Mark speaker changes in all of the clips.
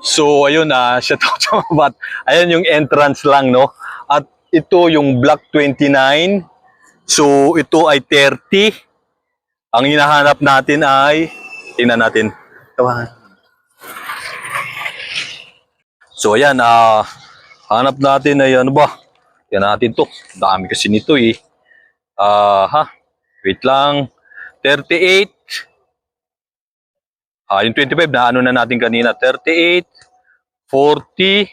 Speaker 1: So, ayun na, uh, shout out sa bat. Ayan yung entrance lang, no? At ito yung block 29. So, ito ay 30. Ang hinahanap natin ay, tingnan natin. So, ayan, ah, hanap natin ay ano ba? Yan natin to. Dami kasi nito eh. Ah, ha? Wait lang. 38. Ah, yung 25 na ano na natin kanina. 38, 40,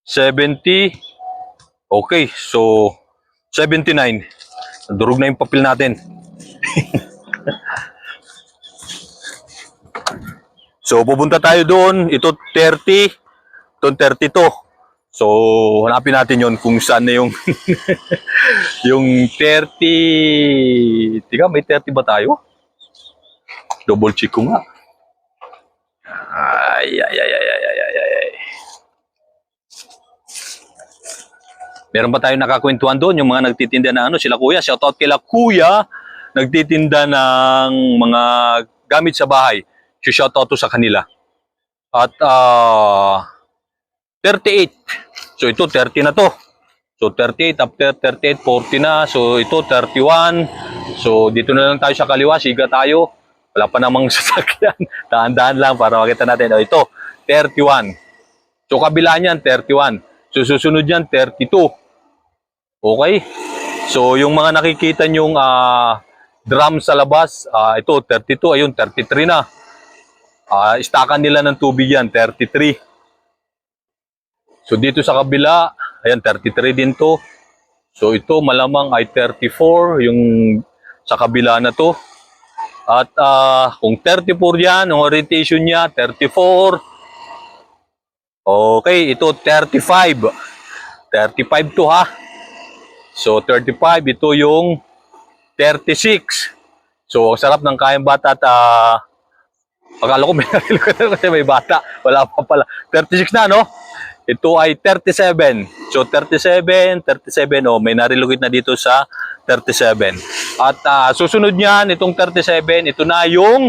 Speaker 1: 70. Okay, so 79. Durog na yung papel natin. so pupunta tayo doon. Ito 30, ito 32. So hanapin natin yon kung saan na yung yung 30. Tiga, may 30 ba tayo? Double check ko nga. Ay, ay, ay, ay, ay, ay, ay, ay. Meron pa tayong nakakwentuhan doon, yung mga nagtitinda na ano, sila kuya, shout out kila kuya, nagtitinda ng mga gamit sa bahay. So shout out to sa kanila. At ah, uh, 38. So ito 30 na to. So 38 after 38 40 na. So ito 31. So dito na lang tayo sa kaliwa, siga tayo. Wala pa namang sasakyan. Dahan-dahan lang para makita natin. O, ito, 31. So, kabila niyan, 31. So, susunod yan, 32. Okay? So, yung mga nakikita nyong ah, drum sa labas, ah, ito, 32. Ayun, 33 na. Ah, istakan nila ng tubig yan, 33. So, dito sa kabila, ayan, 33 din to. So, ito malamang ay 34, yung sa kabila na to. At ah, kung 34 yan, ang orientation niya, 34. Okay, ito 35. 35 to ha. So 35, ito yung 36. So ang sarap ng kayang bata at ah, akala ko may narilo ka na kasi may bata. Wala pa pala. 36 na no? Ito ay 37. So 37, 37 oh, may narilocate na dito sa 37. At ah, susunod niyan, itong 37, ito na yung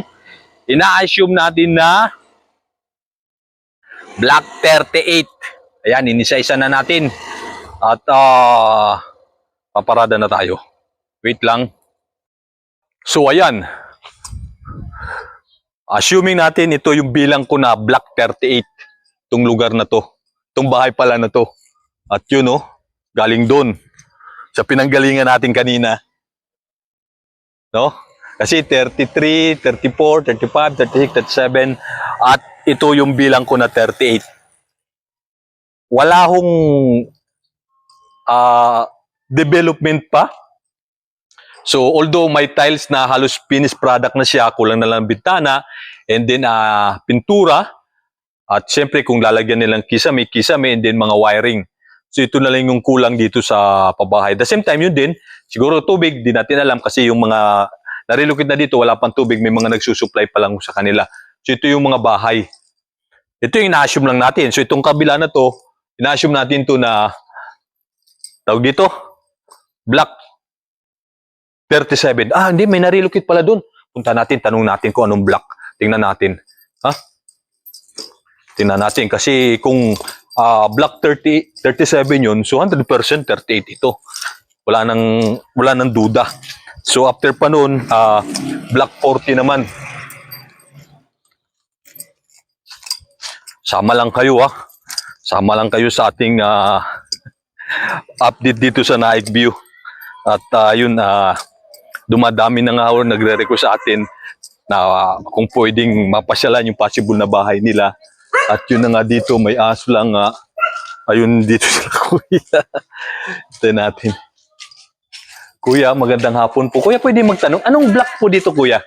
Speaker 1: ina-assume natin na Black 38. Ayan, inisa-isa na natin. At ah, paparada na tayo. Wait lang. So ayan. Assuming natin ito yung bilang ko na Black 38. Itong lugar na to. Itong bahay pala na to. At yun oh, galing doon. Sa pinanggalingan natin kanina. No? Kasi 33, 34, 35, 36, 37. At ito yung bilang ko na 38. Wala hong ah, development pa. So although may tiles na halos finished product na siya, kulang na lang bintana, and then ah, pintura, at syempre kung lalagyan nilang kisame, kisame, and then mga wiring. So ito na lang yung kulang dito sa pabahay. The same time yun din, siguro tubig, di natin alam kasi yung mga narilukit na dito, wala pang tubig, may mga nagsusupply pa lang sa kanila. So ito yung mga bahay. Ito yung ina-assume lang natin. So itong kabila na to, ina-assume natin to na tawag dito, block 37. Ah, hindi, may narilukit pala doon. Punta natin, tanong natin kung anong block. Tingnan natin. Ha? Tingnan natin. Kasi kung ah, block 30, 37 yun, so 100% 38 ito. Wala nang, wala nang duda. So after pa nun, ah, block 40 naman. Sama lang kayo ha. Sama lang kayo sa ating ah, update dito sa Naik View. At ah, yun, ah, dumadami na nga ho nagre-request sa atin na ah, kung pwedeng mapasyalan yung possible na bahay nila. At yun na nga dito, may aso lang nga. Ayun dito sila kuya. Ito natin. Kuya, magandang hapon po. Kuya, pwede magtanong, anong block po dito kuya?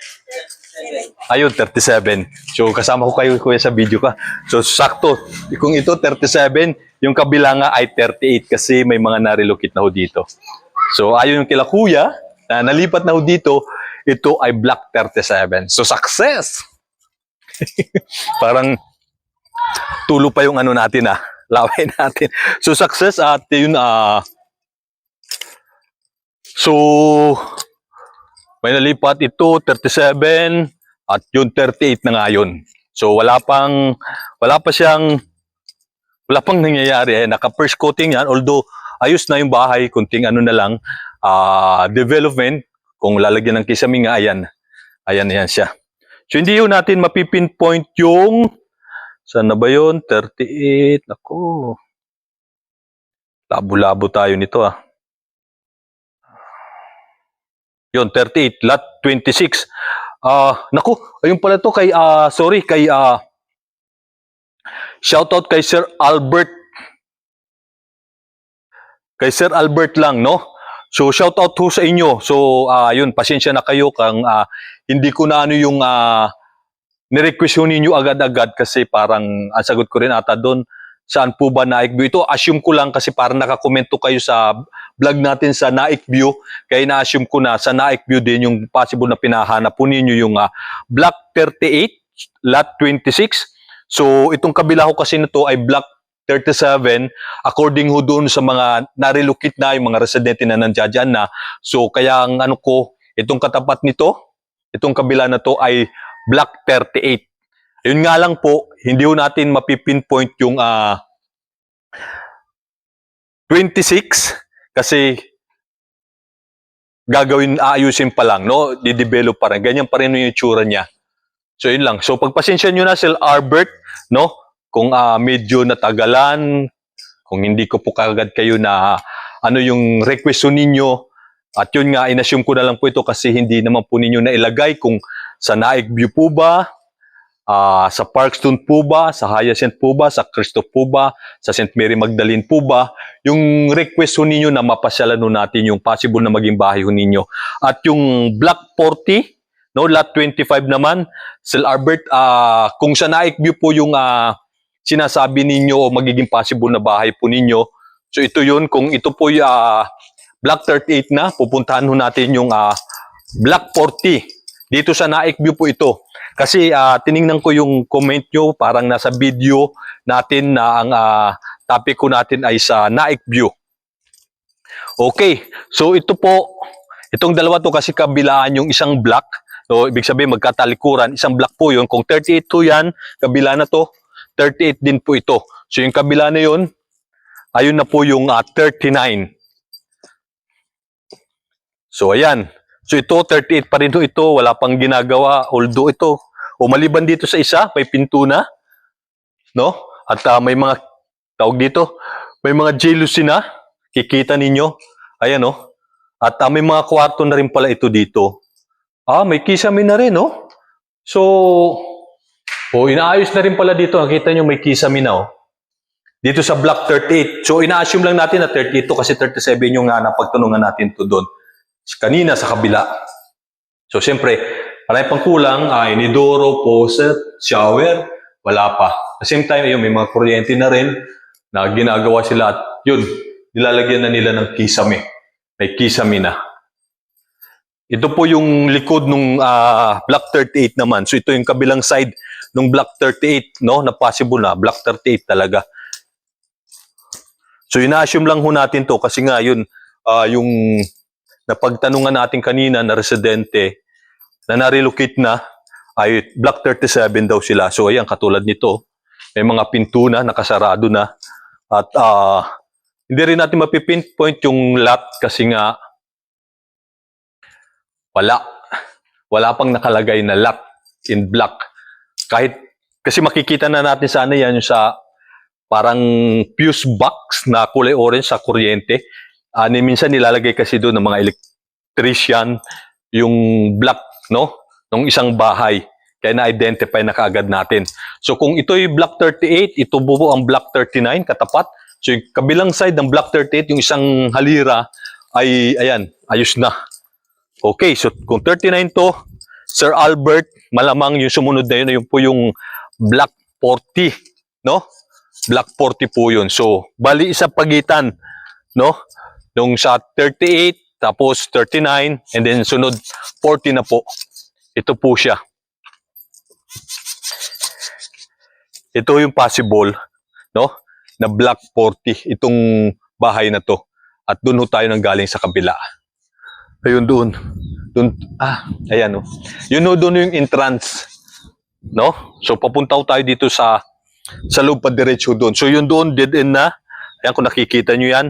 Speaker 1: Ayun, 37. So, kasama ko kayo, kuya, sa video ka. So, sakto. Kung ito, 37, yung kabila nga ay 38 kasi may mga narilocate na ho dito. So, ayon yung kila kuya, na nalipat na ho dito, ito ay block 37. So, success! Parang tulo pa yung ano natin ah. Laway natin. So, success at yun ah. so, may nalipat ito, 37, at yung 38 na nga yun. So wala pang wala pa siyang wala pang nangyayari eh. Naka first coating yan although ayos na yung bahay, kunting ano na lang ah, development kung lalagyan ng kisame nga ayan. Ayan ayan siya. So hindi yun natin mapipinpoint yung saan na ba yun? 38. Ako. Labo-labo tayo nito ah. Yun, 38, lot 26. Ah, naku, ayun pala to kay ah sorry kay ah shoutout kay Sir Albert. Kay Sir Albert lang, no? So shoutout to sa inyo. So yun, pasensya na kayo kang ah, hindi ko na ano yung ah ni-request yun ninyo agad-agad kasi parang ang sagot ko rin ata doon saan po ba Naik View? Ito, assume ko lang kasi parang nakakomento kayo sa vlog natin sa Naik View. Kaya na-assume ko na sa Naik View din yung possible na pinahanap po ninyo yung ah, Block 38, Lot 26. So, itong kabila ko kasi nito ay Block 37 according ho doon sa mga narilukit na yung mga residente na nandiyan na. So, kaya ang ano ko, itong katapat nito, itong kabila na to ay Block 38. Yun nga lang po, hindi ho natin mapipinpoint yung ah 26 kasi gagawin, aayusin pa lang, no? Di-develop pa rin. Ganyan pa rin yung itsura niya. So, yun lang. So, pagpasensya nyo na, Sir Albert, no? Kung ah, medyo natagalan, kung hindi ko po kagad kayo na ano yung request ninyo, at yun nga, inassume ko na lang po ito kasi hindi naman po ninyo nailagay kung sa Naik View po ba, Ah, sa Parkstone po ba, sa Hyacinth po ba, sa Cristo po ba, sa St. Mary Magdalene po ba, yung request ho ninyo na mapasyalan natin yung possible na maging bahay ho ninyo. At yung Block 40, no, lot 25 naman, Sir Albert, ah, kung sa Naik View po yung ah, sinasabi ninyo o magiging possible na bahay po ninyo, so ito yun, kung ito po yung ah, Block 38 na, pupuntahan ho natin yung ah, Block 40. Dito sa Naik View po ito. Kasi ah, tiningnan ko yung comment nyo, parang nasa video natin na ang ah, topic ko natin ay sa Naik View. Okay, so ito po, itong dalawa to kasi kabilaan yung isang block. So, ibig sabihin magkatalikuran, isang block po yun. Kung 38 to yan, kabila na to, 38 din po ito. So yung kabila na yun, ayun na po yung ah, 39. So ayan. So ito, 38 pa rin ito. Wala pang ginagawa. Although ito, o maliban dito sa isa, may pinto na. No? At ah, may mga, tawag dito, may mga jealousy na. Kikita ninyo. Ayan, no? At ah, may mga kwarto na rin pala ito dito. Ah, may kisame na rin, no? So, o inaayos na rin pala dito. Nakita nyo, may kisame na, oh. Dito sa block 38. So, ina-assume lang natin na 38 to kasi 37 yung nga napagtanungan natin to doon. Kanina sa kabila. So, siyempre, marami pang kulang. Uh, inidoro, faucet, shower, wala pa. At the same time, yun, may mga kuryente na rin na ginagawa sila at yun, nilalagyan na nila ng kisame. May kisame na. Ito po yung likod ng block 38 naman. So ito yung kabilang side ng block 38, no? Na possible na, block 38 talaga. So ina-assume lang ho natin to kasi nga yun, ah, yung napagtanungan natin kanina na residente na narelocate na ay block 37 daw sila. So ayan, katulad nito, may mga pinto na, nakasarado na. At ah, hindi rin natin mapipinpoint yung lot kasi nga wala. Wala pang nakalagay na lot in block. Kahit, kasi makikita na natin sana yan yung sa parang fuse box na kulay orange sa kuryente. Ano minsan nilalagay kasi doon ng mga electrician yung block, no? Ng isang bahay. Kaya na-identify na kaagad natin. So kung ito yung block 38, ito po ang block 39 katapat. So yung kabilang side ng block 38, yung isang halira ay ayan, ayos na. Okay, so kung 39 to, Sir Albert, malamang yung sumunod na yun, yun po yung block 40, no? Block 40 po yun. So, bali isa pagitan, no? Nung sa 38, tapos 39, and then sunod 40 na po. Ito po siya. Ito yung possible, no? Na block 40, itong bahay na to. At doon ho tayo nang galing sa kabila. Ayun doon. Doon, ah, ayan oh. Yun ho doon yung entrance. No? So papunta tayo dito sa sa loob pa diretso doon. So yun doon, dead end na. Ayan kung nakikita nyo yan.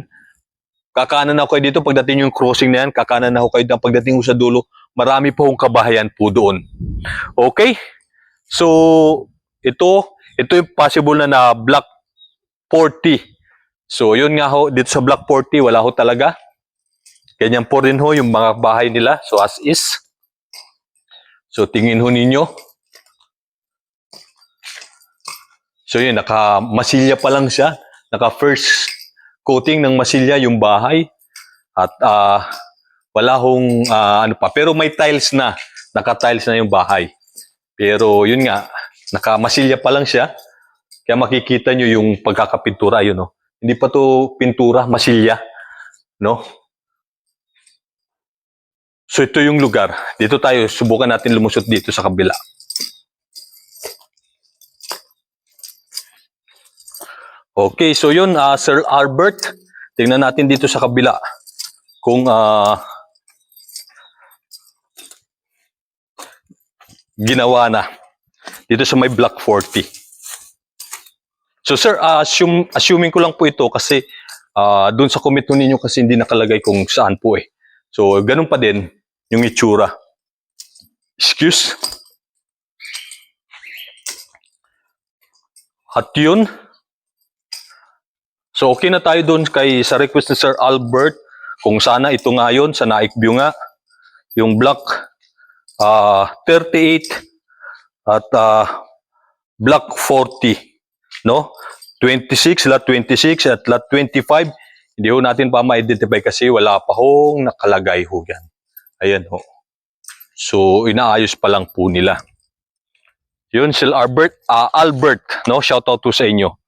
Speaker 1: Kakanan na kayo dito pagdating yung crossing na yan. Kakanan na kayo dyan pagdating sa dulo. Marami po hong kabahayan po doon. Okay? So, ito, ito yung possible na na block 40. So, yun nga ho, dito sa block 40, wala ho talaga. Ganyan po rin ho yung mga bahay nila. So, as is. So, tingin ho ninyo. So yun, naka masilya pa lang siya. Naka first coating ng masilya yung bahay. At ah, wala hong ah, ano pa. Pero may tiles na. Naka tiles na yung bahay. Pero yun nga, naka masilya pa lang siya. Kaya makikita nyo yung pagkakapintura. Yun, no? Hindi pa to pintura, masilya. No? So ito yung lugar. Dito tayo, subukan natin lumusot dito sa kabila. Okay, so yun, ah, Sir Albert, tingnan natin dito sa kabila kung ah, ginawa na dito sa may Block 40. So sir, ah, assume, assuming ko lang po ito kasi ah, doon sa comment ninyo kasi hindi nakalagay kung saan po eh. So ganun pa din yung itsura. Excuse. At yun, So okay na tayo doon kay sa request ni Sir Albert kung sana ito nga yun sa Naik View nga. Yung block ah 38 at ah, block 40 no? 26 lot 26 at lot 25 hindi ho natin pa ma-identify kasi wala pa hong nakalagay ho yan ayan ho. So inaayos pa lang po nila. Yun Sir Albert ah, Albert no? Shout out to sa inyo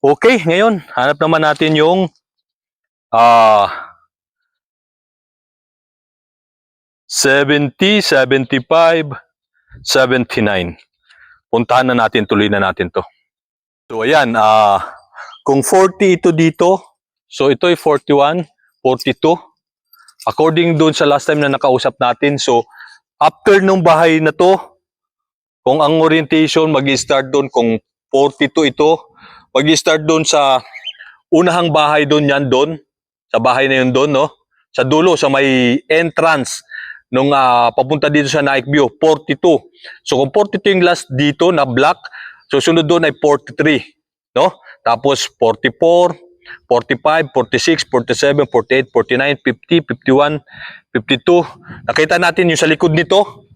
Speaker 1: Okay, ngayon, hanap naman natin yung ah 70, 75, 79. Puntahan na natin, tuloy na natin to. So ayan, ah kung 40 ito dito, so ito ay 41, 42. According doon sa last time na nakausap natin, so after nung bahay na to, kung ang orientation mag-start doon, kung 42 ito, mag-start doon sa unahang bahay doon yan doon, sa bahay na yun doon, no? Sa dulo, sa may entrance nung ah, papunta dito sa Nike View, 42. So kung 42 yung last dito na black, susunod doon ay 43, no? Tapos 44, 45, 46, 47, 48, 49, 50, 51, 52. Nakita natin yung sa likod nito,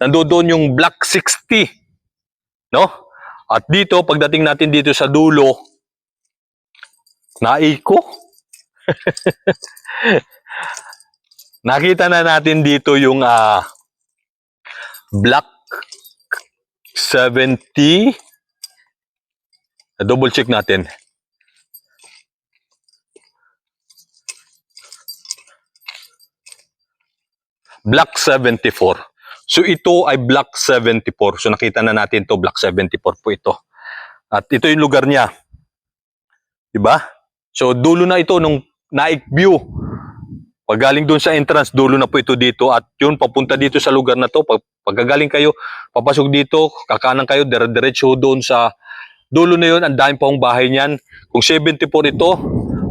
Speaker 1: nandoon yung black 60, no? At dito, pagdating natin dito sa dulo, naiko. Nakita na natin dito yung ah, black 70. Double check natin. Black 74. So ito ay Block 74. So nakita na natin to Block 74 po ito. At ito yung lugar niya. 'Di ba? So dulo na ito nung Naik View. Pag galing doon sa entrance, dulo na po ito dito at yun papunta dito sa lugar na to. Pag pagkagaling kayo, papasok dito, kakanan kayo, dire-diretso doon sa dulo na yun, ang dami pa bahay niyan. Kung 74 ito,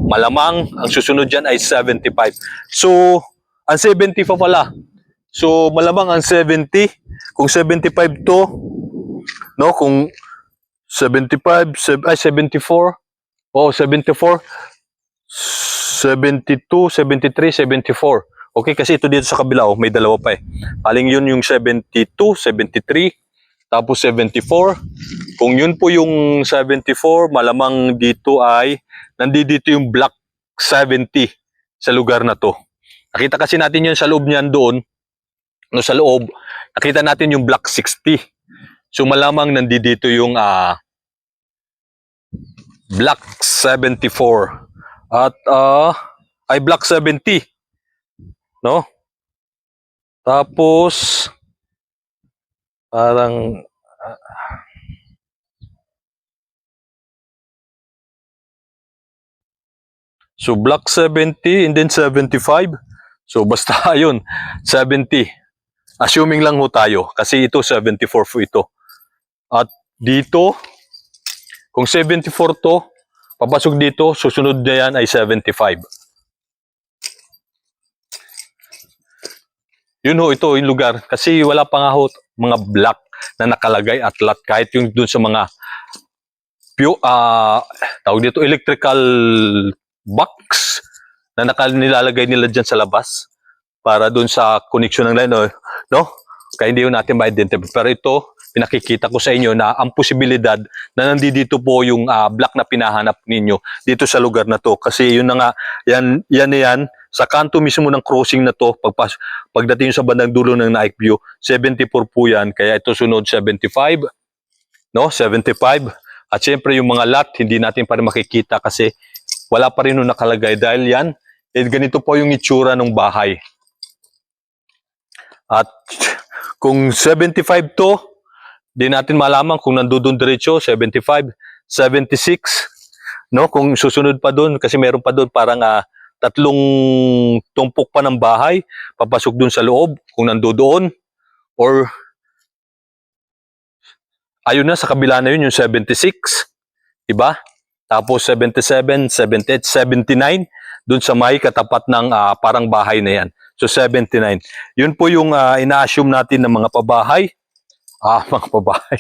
Speaker 1: malamang ang susunod diyan ay 75. So, ang 70 pa pala, So malamang ang 70, kung 75 to, no, kung 75, seb- ay 74, oh 74, 72, 73, 74. Okay, kasi ito dito sa kabila, oh, may dalawa pa eh. Aling yun yung 72, 73, tapos 74. Kung yun po yung 74, malamang dito ay, nandito yung block 70 sa lugar na to. Nakita kasi natin yun sa loob niyan doon, no sa loob, nakita natin yung block 60. So malamang nandito yung ah block 74 at ah ay block 70. No? Tapos parang ah, So block 70 and then 75. So basta yun, 70. Assuming lang ho tayo kasi ito 74 po ito. At dito, kung 74 to, papasok dito, susunod na yan ay 75. Yun ho, ito yung lugar. Kasi wala pa nga ho mga block na nakalagay at lot kahit yung dun sa mga pure, ah tawag dito, electrical box na nakal nilalagay nila dyan sa labas para dun sa connection ng line, no? No? Kaya hindi natin ma-identify. Pero ito, pinakikita ko sa inyo na ang posibilidad na nandito po yung ah, block na pinahanap ninyo dito sa lugar na to. Kasi yun na nga, yan, yan yan, sa kanto mismo ng crossing na to, pagpas, pagdating sa bandang dulo ng Naik View, 74 po yan, kaya ito sunod 75, no? 75. At syempre yung mga lot, hindi natin pa rin makikita kasi wala pa rin nung nakalagay dahil yan, eh, ganito po yung itsura ng bahay. At kung 75 to, di natin malaman kung nandoon diretso, 75, 76, no? Kung susunod pa doon, kasi meron pa doon parang ah, tatlong tumpok pa ng bahay, papasok doon sa loob, kung nandoon, or ayun na, sa kabila na yun, yung 76, iba? Tapos 77, 78, 79, doon sa may katapat ng ah, parang bahay na yan. So 79. Yun po yung ah, ina-assume natin ng mga pabahay. Ah, mga pabahay.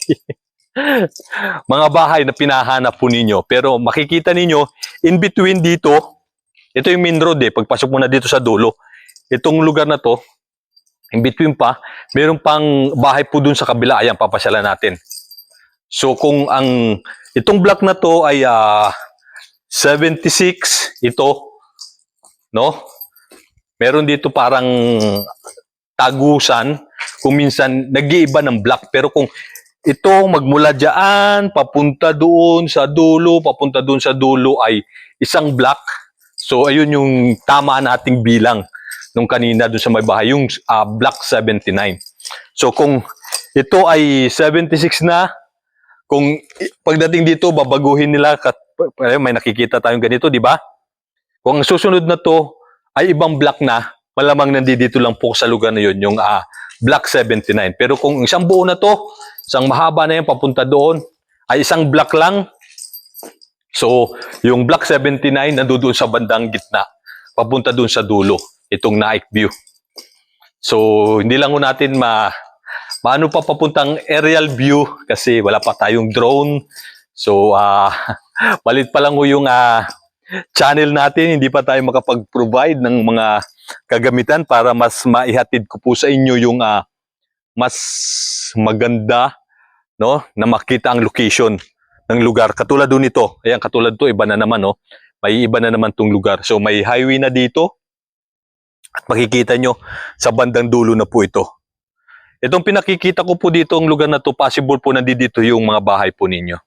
Speaker 1: mga bahay na pinahanap po ninyo. Pero makikita ninyo, in between dito, ito yung main road eh, pagpasok mo na dito sa dulo. Itong lugar na to, in between pa, meron pang bahay po dun sa kabila. Ayan, papasyalan natin. So kung ang itong block na to ay ah, 76, ito, no? Meron dito parang tagusan, kung minsan nag-iiba ng block. Pero kung itong magmula dyan, papunta doon sa dulo, papunta doon sa dulo ay isang block. So ayun yung tama nating bilang nung kanina doon sa may bahay, yung ah, block 79. So kung ito ay 76 na, kung pagdating dito babaguhin nila kat, pa- may nakikita tayong ganito, di ba? Kung susunod na to ay ibang block na, malamang nandito lang po sa lugar na yun, yung ah, block 79. Pero kung isang buo na to, isang mahaba na yan papunta doon, ay isang block lang. So, yung block 79 nandoon sa bandang gitna, papunta doon sa dulo, itong Naik View. So, hindi lang natin ma Paano pa papuntang aerial view kasi wala pa tayong drone. So, ah balit pa lang ho yung ah, channel natin. Hindi pa tayo makapag-provide ng mga kagamitan para mas maihatid ko po sa inyo yung ah, mas maganda no na makita ang location ng lugar. Katulad doon ito. Ayan, katulad to iba na naman no. May iba na naman tong lugar. So, may highway na dito. At makikita nyo sa bandang dulo na po ito. Itong pinakikita ko po dito ang lugar na to, possible po nandito yung mga bahay po ninyo.